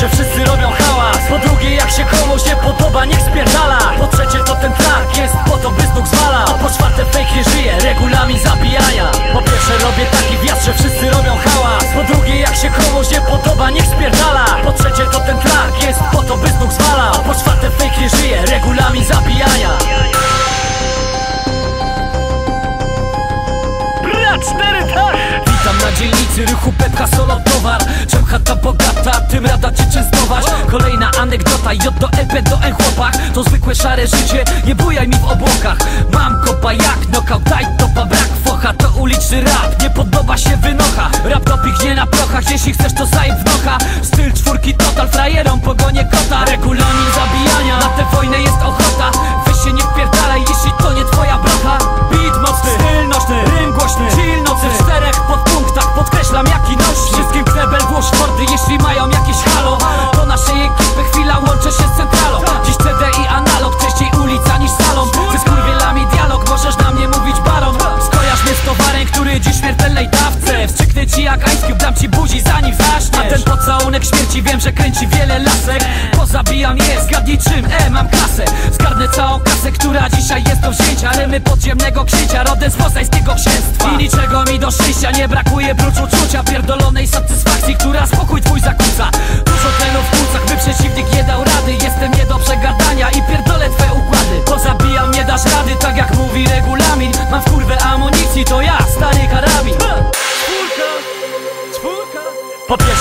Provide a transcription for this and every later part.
pierwsze wszyscy robią hałas. Po drugie jak się komuś nie podoba niech spierdala. Po trzecie to ten track jest po to by znów zwala. A po czwarte fake nie żyje regulami zabijania Po pierwsze robię taki wjazd, że wszyscy robią hałas. Po drugie jak się komuś nie podoba niech spierdala. Po trzecie to ten track jest po to by znów zwala. A po czwarte fake nie żyje regulami zabijania Brat, cztery tak! Witam na dzielnicy ruchu Chata bogata, tym rada cię częstować. Kolejna anegdota, J do EP do N chłopak. To zwykłe szare życie, nie bujaj mi w obłokach. Mam kopa jak knockout, daj topa, brak focha. To uliczny rap, nie podoba się wynocha. Rap to piknie na prochach, jeśli chcesz to zajeb w nocha. Styl czwórki total, frajerom pogonie kota. Regulamin zabijania, Wstrzyknę ci jak Ice Cube, dam ci buzi zanim zaśniesz A ten pocałunek śmierci wiem, że kręci wiele lasek. Pozabijam je, zgadnij czym, e, mam klasę Zgarnę całą kasę, która dzisiaj jest do wzięcia. Rymy podziemnego księcia, rodem z poznańskiego księstwa. I niczego mi do szczęścia nie brakuje prócz uczucia Pierdolonej satysfakcji, która spokój twój zakłóca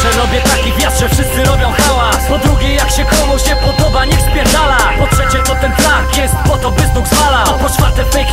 pierwsze robię taki wjazd, że wszyscy robią hałas Po drugie jak się komuś nie podoba, niech spierdala. Po trzecie to ten track jest po to, by znów zwala A po czwarte fake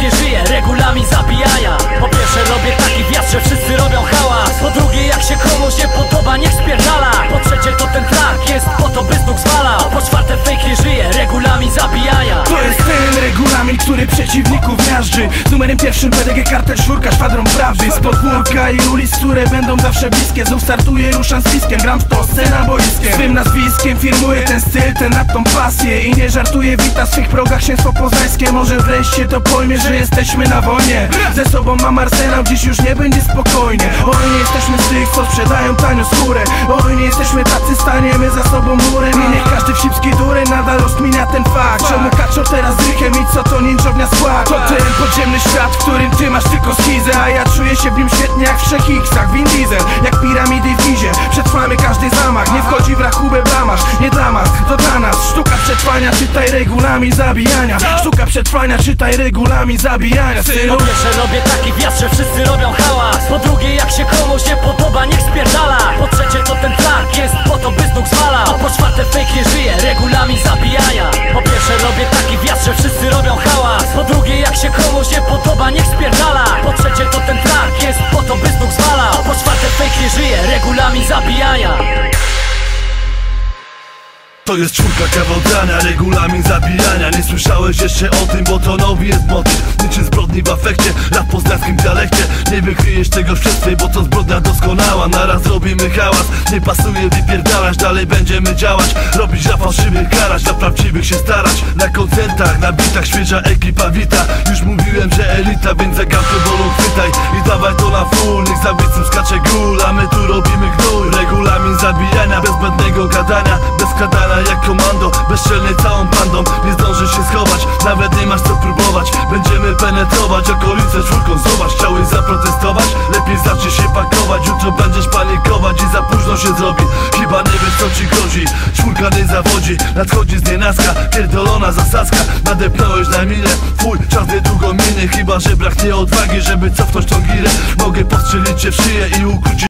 Pierwszym PDG kartel czwórka, szwadron prawy. Z podwórka i ulic, które będą zawsze bliskie. Znów startuję, ruszam z piskiem, gram w to scena boiskiem Swym nazwiskiem firmuję ten styl, ten rap, tą pasję. I nie żartuję, wita w swych progach księstwo poznańskie. Może wreszcie to pojmie, że jesteśmy na wojnie. Ze sobą mam arsenał, dziś już nie będzie spokojnie. Oj, nie jesteśmy z tych, co sprzedają tanio skórę. Oj, nie jesteśmy tacy, staniemy za sobą murem. I niech każdy wsipski dury nadal rozkminia ten fakt. Czemu kaczor teraz rychem i co to ninjownia skład To ten podziemny świat, w którym ty masz tylko schizę A ja czuję się w nim świetnie jak w trzech X-ach. Vin Diesel, jak piramidy w wizie Przetrwamy każdy zamach, nie wchodzi w rachubę blamasz Nie dramat, to dla nas Sztuka przetrwania, czytaj regulamin zabijania. Sztuka przetrwania, czytaj regulamin zabijania. Po Synu. pierwsze robię taki wjazd, że wszyscy robią hałas. Po drugie jak się komuś nie podoba, niech spierdala. Po trzecie to ten track jest po to, by znów zwala. A po czwarte fake nie żyje, regulamin zabijania się podoba, niech spierdala. Po trzecie to ten track jest po to, by znów zwala. A po czwarte fake nie żyje, regulamin zabijania To jest czwórka kawał grania, regulamin zabijania. Nie słyszałeś jeszcze o tym, bo to nowy jest motyw Niczym zbrodni w afekcie, rap poznańskim dialekcie. Nie wykryjesz tego w śledztwie, bo to zbrodnia doskonała. Naraz robimy hałas, nie pasuje wypierdalać Dalej będziemy działać, robić dla fałszywych karać Dla prawdziwych się starać, na koncertach, na bitach Świeża ekipa wita, już mówiłem, że elita Więc za gałkę bolą chwytaj. I dawaj to na full Niech za bicem skacze gól, a my tu robimy gnój Regulamin zabijania, bez gadania Bez jak komando, bezczelnie całą bandą Nie zdążysz się schować, nawet nie masz co próbować. Będziemy penetrować okolice czwórką Zobacz, chciałeś zaprotestować? Lepiej zacznij się pakować Jutro będziesz panikować i za późno się zrobi. Chyba nie wiesz co ci grozi. Czwórka nie zawodzi, nadchodzi z nienacka Pierdolona zasadzka, nadepnąłeś na minę Twój czas niedługo minie. Chyba, że braknie odwagi, żeby cofnąć tą girę. Mogę postrzelić cię w szyję i ukrócić